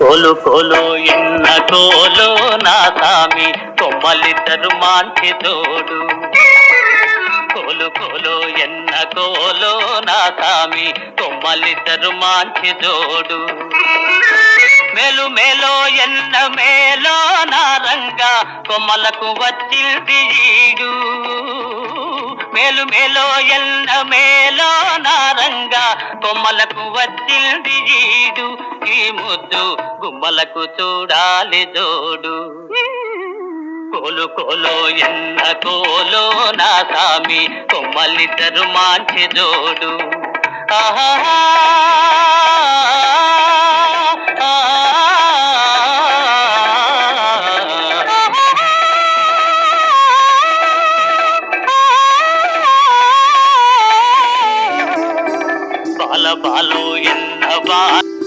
కోలు కోలు ఎన్న కోలు నా సామి కొమ్మలిద్దరు మాంచి తోడు. కోలు కోలు ఎన్న కోలు నా సామి కొమ్మలిద్దరు మాంచి తోడు. మేలు మేలో ఎన్న మేలో నా రంగా కొమ్మలకు వచ్చింది మేలు మేలో ఎన్న మేలో కొమ్మలకు వచ్చింది జీడు ఈ ముద్దు గుమ్మలకు చూడాలి జోడు. కోలు కోలో ఎన్న కోలో నా సామి కొమ్మలిద్దరు మాంచి జోడు. ఆహా على بعلو ينهبان